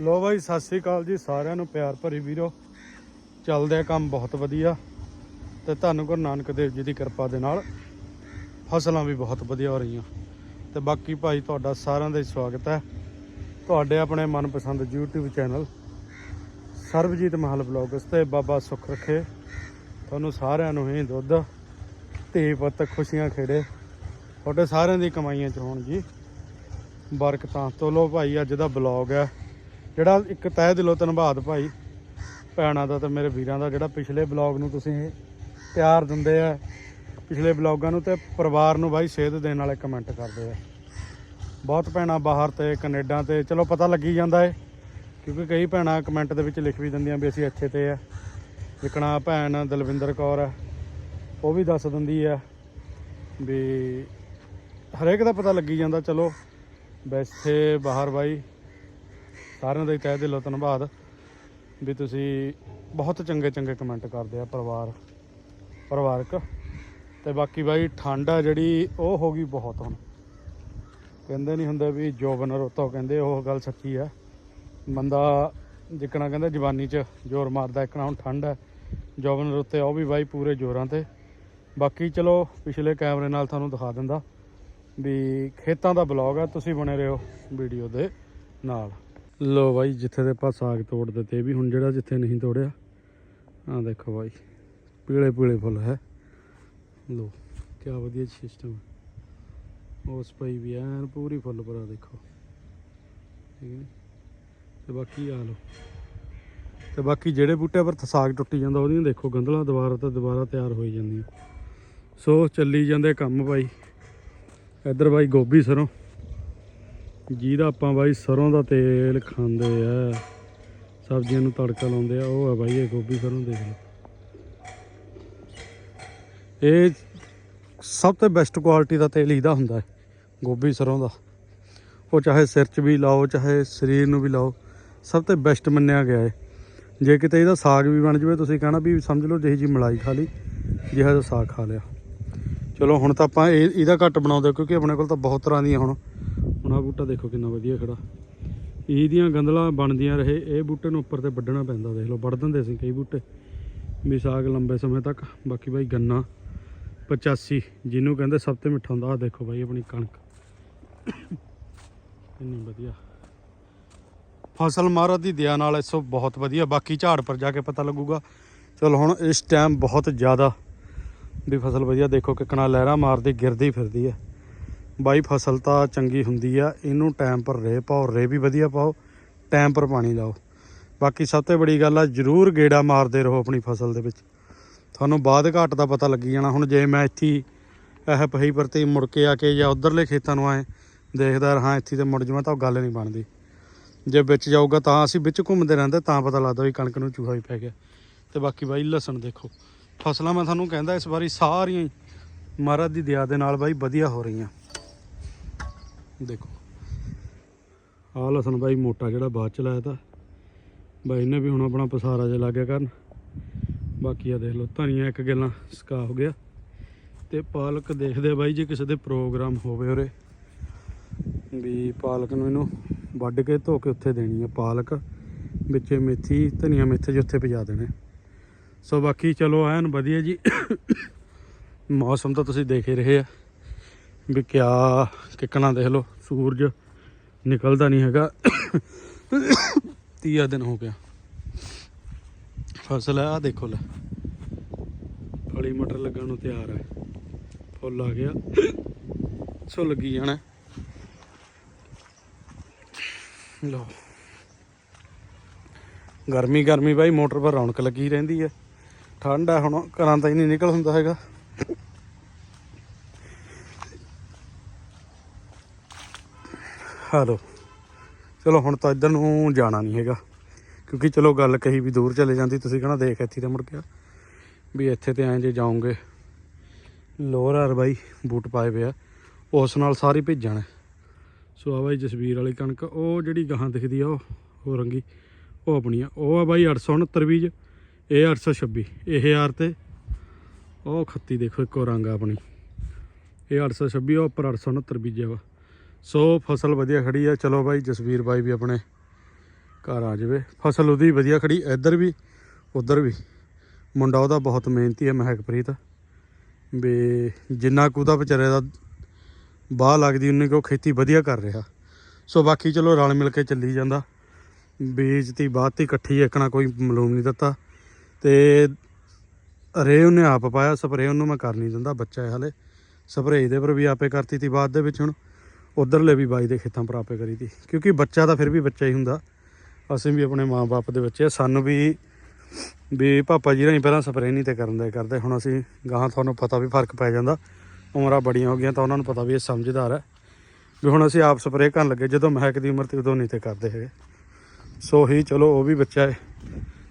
ਲੋ ਬਾਈ, ਸਤਿ ਸ੍ਰੀ ਅਕਾਲ ਜੀ ਸਾਰਿਆਂ ਨੂੰ, ਪਿਆਰ ਭਰੀ ਵੀਰੋ। ਚੱਲਦੇ ਆ ਕੰਮ ਬਹੁਤ ਵਧੀਆ ਤੇ ਤੁਹਾਨੂੰ ਗੁਰੂ ਨਾਨਕ ਦੇਵ ਜੀ ਦੀ ਕਿਰਪਾ ਦੇ ਨਾਲ ਫਸਲਾਂ ਵੀ ਬਹੁਤ ਵਧੀਆ ਹੋ ਰਹੀਆਂ। ਤੇ ਬਾਕੀ ਭਾਈ, ਤੁਹਾਡਾ ਸਾਰਿਆਂ ਦਾ ਹੀ ਸਵਾਗਤ ਹੈ। ਤੁਹਾਡੇ ਆਪਣੇ ਮਨਪਸੰਦ YouTube ਚੈਨਲ ਸਰਬਜੀਤ ਮਹਲ ਬਲੌਗਸ ਤੇ ਬਾਬਾ ਸੁੱਖ ਰੱਖੇ। ਤੁਹਾਨੂੰ ਸਾਰਿਆਂ ਨੂੰ ਹੀ ਦੁੱਧ, ਧੀ ਪੁੱਤ, ਖੁਸ਼ੀਆਂ ਖੇੜੇ। ਤੁਹਾਡੇ ਸਾਰਿਆਂ ਦੀ ਕਮਾਈਆਂ ਚ ਹੋਣ ਜੀ। ਬਰਕਤਾਂ ਤੋਂ ਲੋ ਭਾਈ, ਅੱਜ ਦਾ ਬਲੌਗ ਹੈ। ਜਿਹੜਾ ਇੱਕ ਤਹਿ ਦਿਲੋਂ ਧੰਨਵਾਦ ਭਾਈ ਭੈਣਾਂ ਦਾ ਤੇ ਮੇਰੇ ਵੀਰਾਂ ਦਾ, ਜਿਹੜਾ ਪਿਛਲੇ ਬਲੌਗ ਨੂੰ ਤੁਸੀਂ ਪਿਆਰ ਦਿੰਦੇ ਆ, ਪਿਛਲੇ ਬਲੌਗਾਂ ਨੂੰ ਤੇ ਪਰਿਵਾਰ ਨੂੰ ਬਾਈ ਸੇਧ ਦੇਣ ਵਾਲੇ ਕਮੈਂਟ ਕਰਦੇ ਆ। ਬਹੁਤ ਭੈਣਾਂ ਬਾਹਰ ਤੇ, ਕੈਨੇਡਾ ਤੇ, ਚਲੋ ਪਤਾ ਲੱਗੀ ਜਾਂਦਾ ਏ, ਕਿਉਂਕਿ ਕਈ ਭੈਣਾਂ ਕਮੈਂਟ ਦੇ ਵਿੱਚ ਲਿਖ ਵੀ ਦਿੰਦੀਆਂ ਵੀ ਅਸੀਂ ਇੱਥੇ ਤੇ ਆ। ਵਿਕਣਾ ਭੈਣ ਦਲਵਿੰਦਰ ਕੌਰ ਆ, ਉਹ ਵੀ ਦੱਸ ਦਿੰਦੀ ਆ ਵੀ ਹਰੇਕ ਦਾ ਪਤਾ ਲੱਗੀ ਜਾਂਦਾ, ਚਲੋ ਵੈਸੇ ਬਾਹਰ ਬਾਈ। ਸਾਰਿਆਂ ਦਾ ਹੀ ਤਹਿ ਦਿਲੋਂ ਧੰਨਵਾਦ ਵੀ ਤੁਸੀਂ ਬਹੁਤ ਚੰਗੇ ਚੰਗੇ ਕਮੈਂਟ ਕਰਦੇ ਆ ਪਰਿਵਾਰ, ਪਰਿਵਾਰਕ ਤੇ ਬਾਕੀ ਬਾਈ ਠੰਡ ਆ ਜਿਹੜੀ, ਉਹ ਹੋ ਗਈ ਬਹੁਤ ਹੁਣ। ਕਹਿੰਦੇ ਨਹੀਂ ਹੁੰਦੇ ਵੀ ਜੋਬਨ ਰੋਤੋ, ਕਹਿੰਦੇ ਉਹ ਗੱਲ ਸੱਚੀ ਆ। ਬੰਦਾ ਜਿੱਕਣਾ ਕਹਿੰਦਾ ਜਵਾਨੀ 'ਚ ਜ਼ੋਰ ਮਾਰਦਾ ਇੱਕਣਾ ਹੁਣ ਠੰਡ ਹੈ ਜੋਬਨ ਰੋਤੇ, ਉਹ ਵੀ ਬਾਈ ਪੂਰੇ ਜ਼ੋਰਾਂ ਤੇ। ਬਾਕੀ ਚਲੋ, ਪਿਛਲੇ ਕੈਮਰੇ ਨਾਲ ਤੁਹਾਨੂੰ ਦਿਖਾ ਦਿੰਦਾ ਵੀ ਖੇਤਾਂ ਦਾ ਬਲੌਗ ਆ, ਤੁਸੀਂ ਬਣੇ ਰਹੋ ਵੀਡੀਓ ਦੇ ਨਾਲ। ਲੋ ਬਾਈ, ਜਿੱਥੇ ਦੇ ਆਪਾਂ ਸਾਗ ਤੋੜ ਦਿੱਤੇ ਵੀ ਹੁਣ ਜਿਹੜਾ ਜਿੱਥੇ ਨਹੀਂ ਤੋੜਿਆ। ਆਹ ਦੇਖੋ ਬਾਈ, ਪੀਲੇ ਪੀਲੇ ਫੁੱਲ ਹੈ। ਲੋ ਕੀ ਵਧੀਆ ਸਿਸਟਮ ਉਸ ਪਈ ਵੀ ਐਨ ਪੂਰੀ ਫੁੱਲ ਭਰਾ ਦੇਖੋ। ਠੀਕ ਹੈ ਤੇ ਬਾਕੀ ਆ ਲੋ ਤੇ ਬਾਕੀ ਜਿਹੜੇ ਬੂਟੇ ਪਰ ਸਾਗ ਟੁੱਟੀ ਜਾਂਦਾ, ਉਹਦੀਆਂ ਦੇਖੋ ਗੰਦਲਾਂ ਦੁਬਾਰਾ ਤਾਂ ਦੁਬਾਰਾ ਤਿਆਰ ਹੋਈ ਜਾਂਦੀਆਂ। ਸੋ ਚੱਲੀ ਜਾਂਦੇ ਕੰਮ ਭਾਈ ਇੱਧਰ ਬਾਈ ਗੋਭੀ ਸਰੋਂ। ਜਿਹਦਾ ਆਪਾਂ ਬਾਈ ਸਰੋਂ ਦਾ ਤੇਲ ਖਾਂਦੇ ਆ, ਸਬਜ਼ੀਆਂ ਨੂੰ ਤੜਕਾ ਲਾਉਂਦੇ ਆ, ਉਹ ਆ ਬਾਈ ਇਹ ਗੋਭੀ ਸਰੋਂ ਦੇਖ ਲਓ। ਇਹ ਸਭ ਤੋਂ ਬੈਸਟ ਕੁਆਲਿਟੀ ਦਾ ਤੇਲ ਇਹਦਾ ਹੁੰਦਾ ਹੈ, ਗੋਭੀ ਸਰੋਂ ਦਾ। ਉਹ ਚਾਹੇ ਸਿਰ 'ਚ ਵੀ ਲਾਓ, ਚਾਹੇ ਸਰੀਰ ਨੂੰ ਵੀ ਲਾਓ, ਸਭ ਤੋਂ ਬੈਸਟ ਮੰਨਿਆ ਗਿਆ ਹੈ ਜੇ ਕਿਤੇ ਇਹਦਾ ਸਾਗ ਵੀ ਬਣ ਜਾਵੇ, ਤੁਸੀਂ ਕਹਿਣਾ ਵੀ ਸਮਝ ਲਓ ਜਿਹੀ ਜੀ ਮਲਾਈ ਖਾ ਲਈ, ਜਿਹਾ ਜਿਹਾ ਸਾਗ ਖਾ ਲਿਆ। ਚਲੋ ਹੁਣ ਤਾਂ ਆਪਾਂ ਇਹ, ਇਹਦਾ ਘੱਟ ਬਣਾਉਂਦੇ ਕਿਉਂਕਿ ਆਪਣੇ ਕੋਲ ਤਾਂ ਬਹੁਤ ਤਰ੍ਹਾਂ ਦੀਆਂ ਹੁਣ ਹੁਣ ਆਹ ਬੂਟਾ ਦੇਖੋ ਕਿੰਨਾ ਵਧੀਆ ਖੜਾ। ਇਹਦੀਆਂ ਗੰਦਲਾਂ ਬਣਦੀਆਂ ਰਹੇ, ਇਹ ਬੂਟੇ ਨੂੰ ਉੱਪਰ ਤੇ ਵੱਢਣਾ ਪੈਂਦਾ, ਦੇਖ ਲਓ, ਵੱਢ ਦਿੰਦੇ ਸੀ ਕਈ ਬੂਟੇ। ਵੀ ਸਾਗ ਲੰਬੇ ਸਮੇਂ ਤੱਕ, ਬਾਕੀ ਬਾਈ ਗੰਨਾ 85 ਜਿਹਨੂੰ ਕਹਿੰਦੇ ਸਭ ਤੋਂ ਮਿੱਠਾ ਹੁੰਦਾ, ਆਹ ਦੇਖੋ ਬਾਈ ਆਪਣੀ ਕਣਕ। ਇੰਨੀ ਵਧੀਆ। ਫਸਲ ਮਹਾਰਾਜ ਦੀ ਦਇਆ ਨਾਲ ਇਸ ਬਹੁਤ ਵਧੀਆ, ਬਾਕੀ ਝਾੜ ਪਰ ਜਾ ਕੇ ਪਤਾ ਲੱਗੂਗਾ। ਚਲੋ ਹੁਣ ਇਸ ਟਾਈਮ ਬਹੁਤ ਜ਼ਿਆਦਾ ਵੀ ਫਸਲ ਵਧੀਆ, ਦੇਖੋ ਕਿਕਣਾ ਲਹਿਰਾ ਮਾਰਦੀ, ਗਿਰਦੀ ਫਿਰਦੀ ਹੈ। ਬਾਈ ਫਸਲ ਤਾਂ ਚੰਗੀ ਹੁੰਦੀ ਆ, ਇਹਨੂੰ ਟਾਈਮ ਪਰ ਰੇ ਪਾਓ, ਰੇ ਵੀ ਵਧੀਆ ਪਾਓ ਟਾਈਮ ਪਰ ਪਾਣੀ ਲਾਓ। ਬਾਕੀ ਸਭ ਤੋਂ ਬੜੀ ਗੱਲ ਆ, ਜਰੂਰ ਗੇੜਾ ਮਾਰਦੇ ਰਹੋ ਆਪਣੀ ਫਸਲ ਦੇ ਵਿੱਚ। ਤੁਹਾਨੂੰ ਬਾਅਦ ਘਾਟ ਦਾ ਪਤਾ ਲੱਗੀ ਜਾਣਾ, ਹੁਣ ਜੇ ਮੈਂ ਇੱਥੇ ਇਹ ਪਹੀ ਪਰਤੀ ਮੁੜ ਕੇ ਆ ਕੇ ਜਾਂ ਉਧਰਲੇ ਖੇਤਾਂ ਨੂੰ ਆਏ, ਦੇਖਦਾ ਰਹਾ ਇੱਥੇ ਤੇ ਮੁੜ ਜਾਵਾਂ ਤਾਂ ਉਹ ਗੱਲ ਨਹੀਂ ਬਣਦੀ। ਜੇ ਵਿੱਚ ਜਾਊਗਾ ਤਾਂ ਅਸੀਂ ਵਿੱਚ ਘੁੰਮਦੇ ਰਹਿੰਦੇ, ਤਾਂ ਪਤਾ ਲੱਗਦਾ ਵੀ ਕਣਕ ਨੂੰ ਚੂਹਾ ਹੀ ਪੈ ਗਿਆ। ਤੇ ਬਾਕੀ ਬਾਈ ਲਸਣ ਦੇਖੋ, ਫਸਲਾਂ ਮੈਂ ਤੁਹਾਨੂੰ ਕਹਿੰਦਾ ਇਸ ਵਾਰੀ ਸਾਰੀਆਂ ਹੀ, ਮਹਾਰਾਜ ਦੀ ਦਇਆ ਦੇ ਨਾਲ ਬਾਈ ਵਧੀਆ ਹੋ ਰਹੀਆਂ। ਦੇਖੋ। ਆਹ ਲਸਣ ਬਾਈ ਮੋਟਾ ਜਿਹੜਾ ਬਾਅਦ ਚ ਲਾਇਆ ਤਾ। ਬਾਈ ਨੇ ਵੀ ਹੁਣ ਆਪਣਾ ਪਸਾਰਾ ਜਿਹਾ ਲੱਗਿਆ ਕਰਨ। ਬਾਕੀ ਆ ਦੇਖ ਲਓ, ਧਨੀਆ ਇੱਕ ਗੱਲਾਂ ਸਕਾ ਹੋ ਗਿਆ। ਤੇ ਪਾਲਕ ਦੇਖਦੇ ਬਾਈ ਜੇ ਕਿਸੇ ਦੇ ਪ੍ਰੋਗਰਾਮ ਹੋਵੇ ਉਰੇ। ਵੀ ਪਾਲਕ ਨੂੰ ਇਹਨੂੰ ਵੱਢ ਕੇ ਧੋ ਕੇ ਉੱਥੇ ਦੇਣੀ ਆ ਪਾਲਕ। ਵਿੱਚ ਮੇਥੀ, ਧਨੀਆ ਮੇਥੇ ਜਿਹੇ ਉੱਥੇ ਪਜਾ ਦੇਣੇ। ਸੋ ਬਾਕੀ ਚਲੋ, ਐਨ ਵਧੀਆ ਜੀ। ਮੌਸਮ ਤਾਂ ਤੁਸੀਂ ਦੇਖ ਹੀ ਰਹੇ ਆ। ਵੀ ਕਿਆ ਕਿਕਣਾ ਦੇਖ ਲਓ, ਸੂਰਜ ਨਿਕਲਦਾ ਨਹੀਂ ਹੈਗਾ। ਤੀਆ ਦਿਨ ਹੋ ਗਿਆ। ਫਸਲ ਆ ਦੇਖੋ ਲੈ। ਫਲੀ ਮਟਰ ਲੱਗਣ ਨੂੰ ਤਿਆਰ ਹੈ ਫੁੱਲ ਆ ਗਿਆ। ਸੋ ਲੱਗੀ ਜਾਣਾ। ਲੋ ਗਰਮੀ ਗਰਮੀ ਬਾਈ, ਮੋਟਰ ਪਰ ਰੌਣਕ ਲੱਗੀ ਰਹਿੰਦੀ ਹੈ ਠੰਡ ਹੈ ਹੁਣ ਘਰਾਂ ਤਾਂ ਹੀ ਨਹੀਂ ਨਿਕਲ ਹੁੰਦਾ ਹੈਗਾ। ਹਾਲੋ ਚਲੋ, ਹੁਣ ਤਾਂ ਇੱਧਰ ਨੂੰ ਜਾਣਾ ਨਹੀਂ ਹੈਗਾ। ਕਿਉਂਕਿ ਚਲੋ, ਗੱਲ ਕਹੀ ਵੀ ਦੂਰ ਚਲੇ ਜਾਂਦੀ, ਤੁਸੀਂ ਕਹਣਾ ਦੇਖ ਇੱਥੇ ਤੇ ਮੁੜ ਗਿਆ ਵੀ ਇੱਥੇ ਤੇ ਐਂ ਜੇ ਜਾਓਗੇ। ਲੋਅਰ ਆਰ ਬਾਈ ਬੂਟ ਪਾਏ ਪਿਆ ਉਸ ਨਾਲ ਸਾਰੀ ਭੇਜਣ। ਸੋ ਆ ਬਾਈ ਜਸਵੀਰ ਵਾਲੀ ਕਣਕ, ਉਹ ਜਿਹੜੀ ਗਾਹਾਂ ਦਿਖਦੀ ਆ, ਉਹ ਉਹ ਰੰਗੀ, ਉਹ ਆਪਣੀ ਆ। ਉਹ ਆ ਬਾਈ 869 ਬੀਜ, ਇਹ 826 ਇਹ ਯਾਰ ਤੇ। ਉਹ ਖੱਤੀ ਦੇਖੋ, ਇੱਕੋ ਰੰਗ ਆ ਆਪਣੀ। ਇਹ 826 ਉਹ ਉੱਪਰ 869 ਬੀਜਿਆ ਵਾ। ਸੋ ਫਸਲ ਵਧੀਆ ਖੜੀ ਆ। ਚਲੋ ਬਾਈ, ਜਸਵੀਰ ਬਾਈ ਵੀ ਆਪਣੇ ਘਰ ਆ ਜਾਵੇ। ਫਸਲ ਉਹਦੀ ਵਧੀਆ ਖੜੀ, ਇੱਧਰ ਵੀ, ਉੱਧਰ ਵੀ। ਮੁੰਡਾ ਉਹਦਾ ਬਹੁਤ ਮਿਹਨਤੀ ਹੈ ਮਹਿਕਪ੍ਰੀਤ। ਵੀ ਜਿੰਨਾ ਕੁ ਉਹਦਾ ਵਿਚਾਰੇ ਦਾ ਬਾਹ ਲੱਗਦੀ, ਉਨੀ ਕੋ ਖੇਤੀ ਵਧੀਆ ਕਰ ਰਿਹਾ। ਸੋ ਬਾਕੀ ਚਲੋ ਰਲ ਮਿਲ ਕੇ ਚੱਲੀ ਜਾਂਦਾ। ਬੀਜ ਤੀ ਬਾਤ ਤੀ ਇਕੱਠੀ ਇੱਕਣਾ ਕੋਈ ਮਲੂਮ ਨਹੀਂ ਦਿੱਤਾ। ਤੇ ਰੇ ਉਹਨੇ ਆਪ ਪਾਇਆ ਸਪਰੇ ਉਹਨੂੰ ਮੈਂ ਕਰ ਨਹੀਂ ਦਿੰਦਾ, ਬੱਚਾ ਹੈ ਹਲੇ। ਸਪਰੇ ਦੇ ਪਰ ਵੀ ਆਪੇ ਕਰਤੀ ਤੀ, ਬਾਅਦ ਦੇ ਵਿੱਚ ਹੁਣ ਉਧਰਲੇ ਵੀ ਬਾਈ ਦੇ ਖੇਤਾਂ ਪਰ ਕਰੀ ਦੀ। ਕਿਉਂਕਿ ਬੱਚਾ ਤਾਂ ਫਿਰ ਵੀ ਬੱਚਾ ਹੀ ਹੁੰਦਾ। ਅਸੀਂ ਵੀ ਆਪਣੇ ਮਾਪੇ ਦੇ ਬੱਚੇ ਸਾਨੂੰ ਵੀ ਵੀ ਪਾਪਾ ਜੀ ਰਾਹੀਂ ਪਹਿਲਾਂ ਸਪਰੇਅ ਨਹੀਂ ਤੇ ਕਰਨ ਦੇ ਕਰਦੇ। ਹੁਣ ਅਸੀਂ ਗਾਹਾਂ ਤੁਹਾਨੂੰ ਪਤਾ ਵੀ ਫ਼ਰਕ ਪੈ ਜਾਂਦਾ। ਉਮਰਾਂ ਬੜੀਆਂ ਹੋ ਗਈਆਂ ਤਾਂ ਉਹਨਾਂ ਨੂੰ ਪਤਾ ਵੀ ਇਹ ਸਮਝਦਾਰ ਹੈ। ਵੀ ਹੁਣ ਅਸੀਂ ਆਪ ਸਪਰੇਅ ਕਰਨ ਲੱਗੇ। ਜਦੋਂ ਮਹਿਕ ਦੀ ਉਮਰ ਤੇ ਉਦੋਂ ਨਹੀਂ ਤੇ ਕਰਦੇ ਹੈਗੇ। ਸੋ ਹੀ ਚਲੋ ਉਹ ਵੀ ਬੱਚਾ ਹੈ।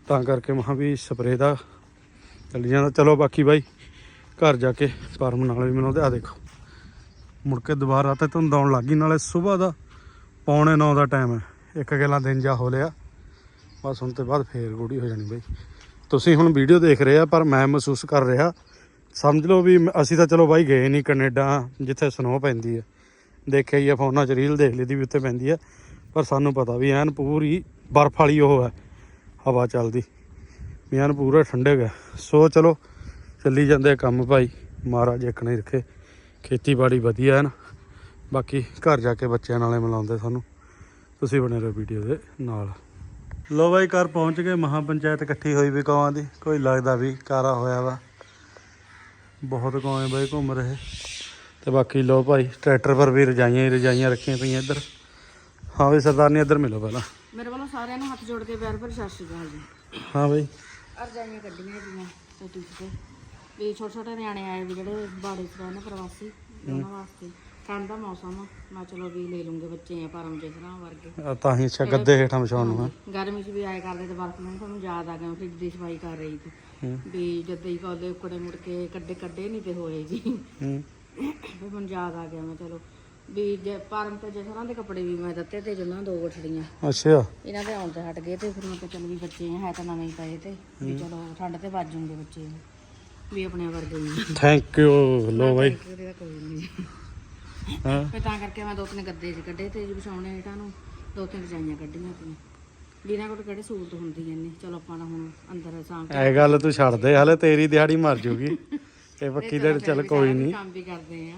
ਤਾਂ ਕਰਕੇ ਮਹਾਂ ਵੀ ਸਪਰੇਅ ਦਾ ਚੱਲੀ ਜਾਂਦਾ। ਚਲੋ ਬਾਕੀ ਬਾਈ, ਘਰ ਜਾ ਕੇ ਫਾਰਮ ਨਾਲ ਵੀ ਮੈਨੂੰ ਆ ਦੇਖੋ। ਮੁੜ ਕੇ ਦੁਬਾਰਾ ਤੇ ਧੁੰਦ ਆਉਣ ਲੱਗੀ ਨਾਲੇ ਸਵੇਰ ਦਾ ਪੌਣੇ 9 ਦਾ ਟਾਈਮ ਹੈ। ਇੱਕ ਗੱਲਾਂ ਦਿਨ ਜਾ ਹੋ ਲਿਆ। ਬਸ ਹੁਣ ਤੇ ਬਾਅਦ ਫੇਰ ਗੂੜੀ ਹੋ ਜਾਣੀ ਬਈ। ਤੁਸੀਂ ਹੁਣ ਵੀਡੀਓ ਦੇਖ ਰਹੇ ਆ, ਪਰ ਮੈਂ ਮਹਿਸੂਸ ਕਰ ਰਿਹਾ, ਸਮਝ ਲਓ ਵੀ ਅਸੀਂ ਤਾਂ ਚਲੋ ਬਾਈ ਗਏ ਨਹੀਂ ਕੈਨੇਡਾ, ਜਿੱਥੇ ਸਨੋ ਪੈਂਦੀ ਹੈ। ਦੇਖਿਆ ਹੀ ਆ, ਫੋਨਾਂ 'ਚ ਰੀਲ ਦੇਖ ਲਈ ਦੀ ਵੀ ਉੱਤੇ ਪੈਂਦੀ ਹੈ। ਪਰ ਸਾਨੂੰ ਪਤਾ ਵੀ ਐਨ ਪੂਰੀ ਬਰਫ਼ ਵਾਲੀ ਉਹ ਹੈ, ਹਵਾ ਚੱਲਦੀ। ਵੀ ਐਨ ਪੂਰਾ ਠੰਡੇ ਗਿਆ ਸੋ ਚਲੋ, ਚੱਲੀ ਜਾਂਦੇ ਕੰਮ ਭਾਈ। ਮਹਾਰਾਜ ਇੱਕ ਨਹੀਂ ਰੱਖੇ। ਖੇਤੀਬਾੜੀ ਵਧੀਆ ਹੈ ਨਾ। ਬਾਕੀ ਘਰ ਜਾ ਕੇ ਬੱਚਿਆਂ ਨਾਲੇ ਮਿਲਾਉਂਦੇ ਸਾਨੂੰ। ਤੁਸੀਂ ਬਣੇ ਰਹੋ ਵੀਡੀਓ ਦੇ ਨਾਲ। ਲੋ ਬਾਈ ਘਰ ਪਹੁੰਚ ਗਏ। ਮਹਾ ਪੰਚਾਇਤ ਇਕੱਠੀ ਹੋਈ ਵੀ ਕੌਆਂ ਦੀ। ਕੋਈ ਲੱਗਦਾ ਵੀ ਕਾਰਾ ਹੋਇਆ ਵਾ। ਬਹੁਤ ਕੌਏ ਬਾਈ ਘੁੰਮ ਰਹੇ। ਤੇ ਬਾਕੀ ਲੋ ਭਾਈ ਟਰੈਕਟਰ ਪਰ ਵੀ ਰਜਾਈਆਂ ਹੀ ਰਜਾਈਆਂ ਰੱਖੀਆਂ ਪਈਆਂ ਇੱਧਰ। ਹਾਂ ਵੀ ਸਰਦਾਰਨੀ ਇੱਧਰ ਮਿਲੋ ਪਹਿਲਾਂ। ਮੇਰੇ ਵੱਲੋਂ ਸਾਰਿਆਂ ਨੂੰ ਹੱਥ ਜੋੜ ਕੇ ਪਿਆਰ ਭਰੀ ਸਤਿ ਸ਼੍ਰੀ ਅਕਾਲ ਜੀ। ਹਾਂ ਬਾਈ। ਅਰਜਾਈਆਂ ਕੱਢੀਆਂ ਜੀਆਂ ਛੋਟੀ ਤੇ ਵੀ ਛੋਟੇ ਛੋਟੇ ਨਿਆਣੇ ਆਏ ਵੀ ਜਿਹੜੇ ਬਾੜੇ ਚ ਰਹਿੰਦੇ ਪ੍ਰਵਾਸੀ ਉਹਨਾਂ ਵਾਸਤੇ। ਠੰਡ ਦਾ ਮੌਸਮ ਆ। ਮੈਂ ਚਲੋ ਵੀ ਲੈ ਲੂੰਗੇ ਬੱਚੇ ਆ ਪਰਮ ਜਿਸਰਾਂ ਵਰਗੇ। ਤਾਂ ਹੀ ਗੱਦੇ ਹੇਠਾਂ ਵਿਛਾਉਣ ਨੂੰ ਹੈ ਗਰਮੀ 'ਚ ਵੀ ਆਏ ਕਰਦੇ ਤੇ ਬਰਫ ਨੂੰ ਤੁਹਾਨੂੰ ਯਾਦ ਆ ਗਿਆ ਫ੍ਰਿਜ ਦੀ ਸਫ਼ਾਈ ਕਰ ਰਹੀ ਸੀ। ਹੂੰ। ਵੀ ਜਦ ਹੀ ਕੋਲੇ ਉਕੜੇ ਮੁੜ ਕੇ ਕੱਡੇ ਕੱਡੇ ਨਹੀਂ ਤੇ ਹੋਏ ਜੀ। ਹੂੰ। ਵੀ ਮੈਨੂੰ ਯਾਦ ਆ ਗਿਆ ਮੈਂ ਚਲੋ। ਵੀ ਜੇ ਪਰਮ ਤੇ ਜਿਸਰਾਂ ਦੇ ਕੱਪੜੇ ਵੀ ਮੈਂ ਦਿੱਤੇ ਤੇ ਜਿੰਨਾਂ ਦੋ ਗਠੜੀਆਂ ਅੱਛਾ। ਇਹਨਾਂ ਦੇ ਆਉਣ ਤੇ ਹਟ ਗਏ ਤੇ ਫਿਰ ਮੈਂ ਕਿਹਾ ਚੱਲ ਵੀ ਬੱਚੇ ਹੈ ਤਾਂ ਨਵੇਂ ਹੀ ਪਏ ਤੇ। ਵੀ ਚਲੋ ਠੰਡ ਤੇ ਵੱਜ ਜੂਗੇ ਬੱਚੇ। ਵੀ ਆਪਣੇ ਵਰਗੇ ਹੀ ਥੈਂਕ ਯੂ ਲੋ ਬਾਈ। ਕੋਈ ਨਹੀਂ ਹਾਂ। ਫਿਰ ਤਾਂ ਕਰਕੇ ਮੈਂ ਦੋ ਤਿੰਨ ਗੱਦੇ ਸੀ ਕੱਢੇ ਤੇ ਜੀ ਵਿਛਾਉਣੇ ਹੇਠਾਂ ਨੂੰ। ਦੋ ਤਿੰਨ ਰਜਾਈਆਂ ਕੱਢੀਆਂ ਪਈਆਂ ਬਿਨਾਂ ਕੋਲ ਕਿਹੜੇ ਸਹੂਲਤ ਹੁੰਦੀ ਐ ਚਲੋ ਆਪਾਂ ਤਾਂ ਹੁਣ ਅੰਦਰ ਸਾਂ ਇਹ ਗੱਲ ਤੂੰ ਛੱਡ ਦੇ ਹਲੇ ਤੇਰੀ ਦਿਹਾੜੀ ਮਰ ਜੂਗੀ। ਇਹ ਪੱਕੀ ਦੇ ਚੱਲ ਕੋਈ ਨਹੀਂ ਕੰਮ ਵੀ ਕਰਦੇ ਆ।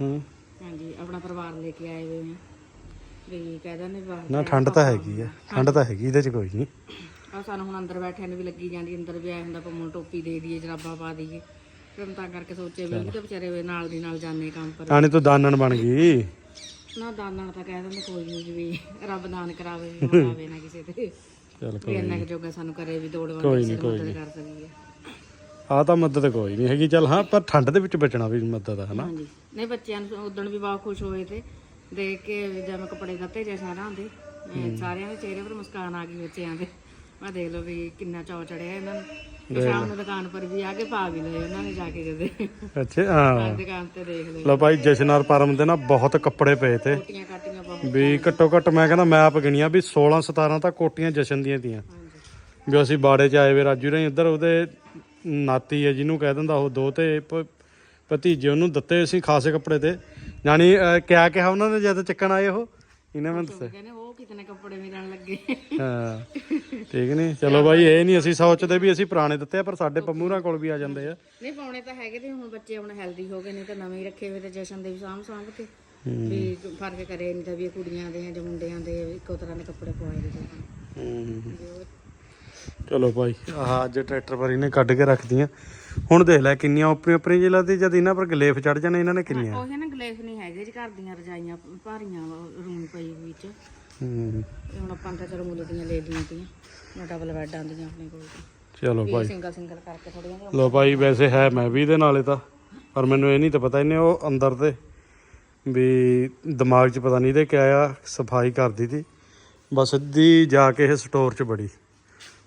ਹੂੰ। ਹਾਂਜੀ ਆਪਣਾ ਪਰਿਵਾਰ ਲੈ ਕੇ ਆਏ ਹੋਏ ਆ। ਵੀ ਕਹਿ ਦਿੰਦੇ ਬਾਹਰ ਨਾ ਠੰਡ ਤਾਂ ਹੈਗੀ ਆ। ਠੰਡ ਤਾਂ ਹੈਗੀ ਇਹਦੇ ਚ ਕੋਈ ਨਹੀਂ ਆ ਸਾਨੂੰ ਹੁਣ ਅੰਦਰ ਬੈਠਿਆਂ ਨੂੰ ਵੀ ਲੱਗੀ ਜਾਂਦੀ ਅੰਦਰ ਵੀ ਆਇਆ ਹੁੰਦਾ ਪੰਮੂ ਟੋਪੀ ਦੇ ਦਈਏ ਜਰਾਬਾਂ ਪਾ ਦਈਏ। ਫਿਰ ਤਾਂ ਕਰਕੇ ਸੋਚਿਆ ਵੀ ਇਹ ਤਾਂ ਵਿਚਾਰੇ ਵੀ ਨਾਲ ਦੀ ਨਾਲ ਜਾਂਦੇ ਕੰਮ ਪਰ। ਆਣੀ ਤੂੰ ਦਾਨਣ ਬਣ ਗਈ? ਨਾ ਦਾਨਾਂ ਤਾਂ ਕਹਿ ਦਿੰਦੇ ਕੋਈ ਨਹੀਂ ਵੀ ਰੱਬ ਦਾਨ ਕਰਾਵੇ ਵੀ ਮਰਾਵੇ ਨਾ ਕਿਸੇ ਤੇ। ਚੱਲ ਵੀ ਕੋਈ ਇੰਨਾ ਕੁ ਜੋਗਾ ਸਾਨੂੰ ਕਰੇ ਵੀ ਦੌੜ ਕੋਈ ਵਾਲੀ ਨੀ, ਕਿਸੇ ਕੋਈ ਦੀ ਮਦਦ ਕਰ ਸਕੀਏ। ਆ ਤਾਂ ਮਦਦ ਕੋਈ ਨਹੀਂ ਹੈਗੀ ਚੱਲ ਹਾਂ ਪਰ ਠੰਡ ਦੇ ਵਿੱਚ ਬਚਣਾ ਵੀ ਮਦਦ ਆ ਹਨਾ? ਹਾਂਜੀ। ਨਹੀਂ ਬੱਚਿਆਂ ਨੂੰ ਉਦਣ ਵੀ ਬਹੁਤ ਖੁਸ਼ ਹੋਏ ਤੇ ਦੇਖ ਕੇ ਜਿਵੇਂ ਕੱਪੜੇ ਦਿੱਤੇ ਜੇ ਸਾਰਿਆਂ ਦੇ ਸਾਰਿਆਂ ਦੇ ਚਿਹਰੇ 'ਤੇ ਮੁਸਕਾਨ ਆ ਗਈ ਬੱਚਿਆਂ ਦੇ। ਮੈਂ ਦੇਖ ਲਓ ਵੀ ਕਿੰਨਾ ਚਾਅ ਚੜਿਆ ਇਹਨਾਂ ਨੂੰ। ਸ਼ਾਮ ਨੂੰ ਦੁਕਾਨ ਪਰ ਵੀ ਆ ਕੇ ਪਾ ਵੀ ਲਏ ਉਹਨਾਂ ਨੇ ਜਾ ਕੇ ਜਦੇ। ਅੱਛਾ ਹਾਂ। ਦੁਕਾਨ ਤੇ ਦੇਖ ਲਏ ਲੋ ਭਾਈ ਜਸ਼ਨਾਰ ਪਰਮ ਦੇ ਨਾ ਬਹੁਤ ਕੱਪੜੇ ਪਏ ਤੇ। ਕੋਟੀਆਂ ਕਾਟੀਆਂ ਬਹੁਤ ਵੀ ਘੱਟੋ ਘੱਟ ਮੈਂ ਕਹਿੰਦਾ ਮੈਂ ਆਪ ਗਿਣੀਆਂ ਵੀ 16 17 ਤਾਂ ਕੋਟੀਆਂ ਜਸ਼ਨ ਦੀਆਂ ਤੀਆਂ। ਵੀ ਅਸੀਂ ਬਾੜੇ 'ਚ ਆਏ ਵੇ ਰਾਜੂ ਰਹੀ ਉੱਧਰ ਉਹਦੇ ਨਾਤੀ ਹੈ ਜਿਹਨੂੰ ਕਹਿ ਦਿੰਦਾ ਉਹ ਦੋ ਤੇ ਭਤੀਜੇ ਉਹਨੂੰ ਦਿੱਤੇ ਅਸੀਂ ਖਾਸੇ ਕੱਪੜੇ ਤੇ। ਯਾਨੀ ਕਿਆ ਕਿਹਾ ਉਹਨਾਂ ਨੇ ਜਦ ਚੱਕਣ ਆਏ ਉਹ? ਇਹਨੇ ਮੈਨੂੰ ਦੱਸਿਆ। ਕਹਿੰਦੇ ਉਹ ਕਿਤਨੇ ਕੱਪੜੇ ਮਿਲਣ ਲੱਗੇ। ਹਾਂ। ਠੀਕ ਨਹੀਂ ਚਲੋ ਬਾਈ ਇਹ ਨਹੀਂ ਅਸੀਂ ਸੋਚਦੇ ਵੀ ਅਸੀਂ ਪੁਰਾਣੇ ਦਿੱਤੇ ਆ ਪਰ ਸਾਡੇ ਪੰਮੂਰਾਂ ਕੋਲ ਵੀ ਆ ਜਾਂਦੇ ਆ। ਨਹੀਂ ਪਾਉਣੇ ਤਾਂ ਹੈਗੇ ਤੇ ਹੁਣ ਬੱਚੇ ਹੁਣ ਹੈਲਦੀ ਹੋ ਗਏ ਨਹੀਂ ਤਾਂ ਨਵੇਂ ਹੀ ਰੱਖੇ ਹੋਏ ਤੇ ਜਸ਼ਨ ਦੇ ਵੀ ਸਾਂਭ ਸਾਂਭ ਕੇ। ਵੀ ਫ਼ਰਕ ਕਰੇ ਨਹੀਂ ਤਾਂ ਵੀ ਇਹ ਕੁੜੀਆਂ ਦੇ ਆ ਜਾਂ ਮੁੰਡਿਆਂ ਦੇ ਇੱਕੋ ਤਰ੍ਹਾਂ ਦੇ ਕੱਪੜੇ ਪਵਾਏ ਦੇ ਹੂੰ ਨੇ ਚਲੋ ਭਾਈ ਆਹ ਅੱਜ ਟਰੈਕਟਰ ਪਰ ਇਹਨੇ ਕੱਢ ਕੇ ਰੱਖਦੀਆਂ ਹੁਣ ਦੇਖ ਲੈ ਕਿੰਨੀਆਂ ਉਪਰੀਆਂ ਉਪਰੀਆਂ ਜਿਲਾ ਤੇ ਜਦ ਇਹਨਾਂ ਪਰ ਗਲੇਫ ਚੜ ਜਾਣੇ ਇਹਨਾਂ ਨੇ ਕਿੰਨੀਆਂ। ਉਹ ਨਾ ਗਲੇਫ ਨਹੀਂ ਹੈਗੇ ਜੀ ਘਰ ਦੀਆਂ ਰਜਾਈਆਂ ਭਾਰੀਆਂ ਰੂਮ ਪਈ ਹੋਈ ਚ। ਹੂੰ। ਹੁਣ ਆਪਾਂ ਤਾਂ ਚਲੋ ਮੁੱਲ ਦੀਆਂ ਲੈ ਲਈਆਂ ਤੀਆਂ ਡਬਲ ਬੈੱਡ ਆਉਂਦੀਆਂ ਆਪਣੇ ਕੋਲ ਚਲੋ ਭਾਈ। ਸਿੰਗਲ ਸਿੰਗਲ ਕਰਕੇ ਥੋੜੀਆਂ ਲੋ ਭਾਈ ਵੈਸੇ ਹੈ ਮੈਂ ਵੀ ਇਹਦੇ ਨਾਲੇ ਤਾਂ ਪਰ ਮੈਨੂੰ ਇਹ ਨਹੀਂ ਤਾਂ ਪਤਾ ਇਹਨੇ ਉਹ ਅੰਦਰ ਤੇ ਵੀ ਦਿਮਾਗ 'ਚ ਪਤਾ ਨਹੀਂ ਇਹਦੇ ਕਿਆ ਆ ਸਫ਼ਾਈ ਕਰਦੀ ਤੀ। ਬਸ ਸਿੱਧੀ ਜਾ ਕੇ ਇਹ ਸਟੋਰ 'ਚ ਬੜੀ।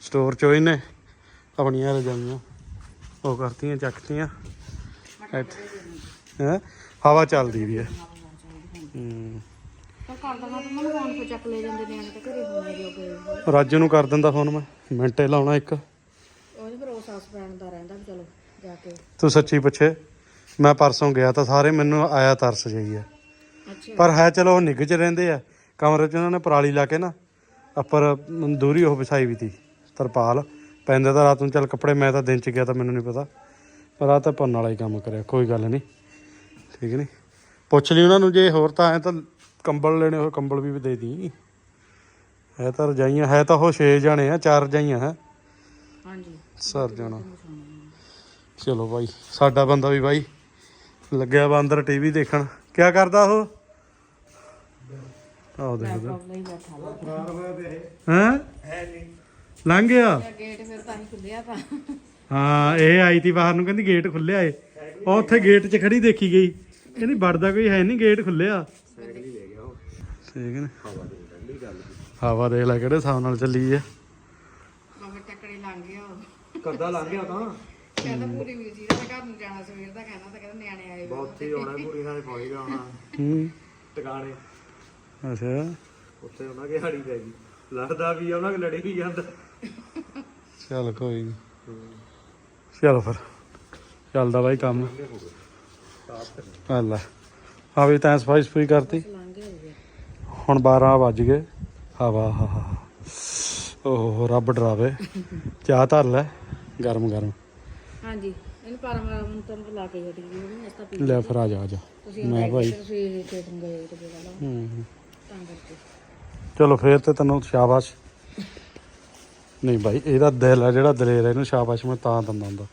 ਸਟੋਰ 'ਚੋਂ ਇਹਨੇ ਆਪਣੀਆਂ ਰਜਾਈਆਂ ਉਹ ਕਰਤੀਆਂ ਚੱਕਤੀਆਂ। ਇੱਥੇ ਹੈ? ਹਵਾ ਚੱਲਦੀ ਵੀ ਹੈ। ਹੂੰ। ਪਰ ਘਰ ਦਾ ਮੈਂ ਤੁਹਾਨੂੰ ਫੋਨ ਤੇ ਚੱਕ ਲੈ ਜਾਂਦੇ ਨੇ ਤਾਂ ਘਰੇ ਹੋਣੇ ਜੋਗੇ ਰਾਜੂ ਨੂੰ ਕਰ ਦਿੰਦਾ ਫੋਨ ਮੈਂ ਮਿੰਟੇ ਲਾਉਣਾ ਇੱਕ। ਉਹਦੇ ਫਿਰ ਉਹ ਸਸਪੈਂਡ ਦਾ ਰਹਿੰਦਾ ਵੀ ਚਲੋ ਜਾ ਕੇ। ਤੂੰ ਸੱਚੀ ਪੁੱਛੇ ਮੈਂ ਪਰਸੋਂ ਗਿਆ ਤਾਂ ਸਾਰੇ ਮੈਨੂੰ ਆਇਆ ਤਰਸ ਜਾਈ ਹੈ ਪਰ ਹੈ ਚਲੋ ਉਹ ਨਿੱਘ ਚ ਰਹਿੰਦੇ ਆ ਕਮਰੇ ਚ ਉਹਨਾਂ ਨੇ ਪਰਾਲੀ ਲਾ ਕੇ ਨਾ ਉੱਪਰ ਦੂਰੀ ਉਹ ਵਿਛਾਈ ਵੀ ਤੀ ਤਰਪਾਲ। ਪੈਂਦੇ ਤਾਂ ਰਾਤ ਨੂੰ ਚੱਲ ਕੱਪੜੇ ਮੈਂ ਤਾਂ ਦਿਨ ਚ ਗਿਆ ਤਾਂ ਮੈਨੂੰ ਨਹੀਂ ਪਤਾ। ਪਰ ਆ ਤਾਂ ਪੰਨ ਵਾਲਾ ਹੀ ਕੰਮ ਕਰਿਆ ਕੋਈ ਗੱਲ ਨਹੀਂ ਠੀਕ ਨਹੀਂ ਪੁੱਛ ਲਈ ਉਹਨਾਂ ਨੂੰ ਜੇ ਹੋਰ ਤਾਂ ਐ ਤਾਂ ਕੰਬਲ ਲੈਣੇ ਉਹ ਕੰਬਲ ਵੀ ਦੇ ਦੀ ਹੈ ਤਾਂ ਰਜਾਈਆਂ ਹੈ ਤਾਂ ਉਹ 6 ਜਾਣੇ ਆ ਚਾਰ ਰਜਾਈਆਂ ਹੈ। ਹਾਂਜੀ। ਸਰ ਜਾਣਾ। ਚਲੋ ਭਾਈ ਸਾਡਾ ਬੰਦਾ ਵੀ ਭਾਈ ਲੱਗਿਆ ਵਾ ਅੰਦਰ ਟੀਵੀ ਦੇਖਣ। ਕਿਆ ਕਰਦਾ ਉਹ? ਆਹ ਦੇਖਦਾ ਵਾ। ਹੈਂ? ਲੰਘ ਗਿਆ? ਹੀ ਖੁੱਲਿਆ ਤਾਂ ਹਾਂ ਇਹ ਆਈ ਤੀ ਬਾਹਰ ਨੂੰ ਕਹਿੰਦੀ ਗੇਟ ਖੁੱਲਿਆ ਏ। ਉਹ ਉੱਥੇ ਗੇਟ 'ਚ ਖੜੀ ਦੇਖੀ ਗਈ। ਕਹਿੰਦੀ ਵੜਦਾ ਕੋਈ ਹੈ ਨਹੀਂ ਗੇਟ ਖੁੱਲਿਆ ਠੀਕ ਨੇ? ਹਵਾ ਦੇਖ ਲੈ ਕਿਹੜੇ ਹਿਸਾਬ ਨਾਲ ਚੱਲੀ ਹੈ ਬਾਬਾ ਟੱਕੜੀ ਲੰਘ ਗਿਆ ਕਰਦਾ ਲੰਘ ਗਿਆ ਤਾਂ। ਕਹਿੰਦਾ ਪੂਰੀ ਵੀਰ ਜੀ ਦਾ ਘਰ ਨੂੰ ਜਾਣਾ ਸਵੇਰ ਦਾ ਕਹਿੰਦਾ ਤਾਂ ਕਹਿੰਦਾ ਨਿਆਣੇ ਆਏ। ਉੱਥੇ ਹੀ ਆਉਣਾ ਪੂਰੀ ਨਾਲ ਪਹੁੰਚ ਗਿਆ ਹੋਣਾ। ਹੂੰ। ਟਿਕਾਣੇ। ਅੱਛਾ। ਉੱਥੇ ਉਹਨਾਂ ਕੇ ਹਾੜੀ ਪੈ ਗਈ। ਲੜਦਾ ਵੀ ਆ, ਉਹਨਾਂ ਕੇ ਲੜੀ ਵੀ ਜਾਂਦਾ। ਚੱਲ ਕੋਈ ਨੀ। ਚਲੋ ਫਿਰ। ਚੱਲਦਾ ਬਾਈ ਕੰਮ। ਅੱਲਾ ਆ। ਵੀ ਤਾਂ ਸਫ਼ਾਈ ਸਫ਼ਾਈ ਕਰਤੀ? ਹੁਣ 12 ਵੱਜ ਗਏ। ਹਵਾ ਹਾ ਹਾ ਓਹ ਰੱਬ ਡਰਾਵੇ। ਚਾਹ ਧਰ ਲੈ ਗਰਮ ਗਰਮ। ਹਾਂਜੀ ਇਹਨੂੰ ਪਰਮ ਨੂੰ ਤਾਂ ਬੁਲਾ ਕੇ ਇਸ ਤਾਂ ਪੀ ਲੈ ਫਿਰ ਆ ਜਾ ਆ ਜਾ। ਮੈਂ ਭਾਈ ਤੁਸੀਂ ਖੇਤਨ ਗਏ ਤੇ ਬੇਲਾ ਲਾ ਹੂੰ ਹੂੰ। ਤਾਂ ਕਰਕੇ। ਚਲੋ ਫੇਰ ਤੇ ਤੈਨੂੰ ਸ਼ਾਬਾਸ਼। ਨਹੀਂ ਭਾਈ ਇਹਦਾ ਦਿਲ ਆ ਜਿਹੜਾ ਦਲੇਰ ਆ, ਇਹਨੂੰ ਸ਼ਾਬਾਸ਼ ਮੈਂ ਤਾਂ ਦਿੰਦਾ ਹੁੰਦਾ।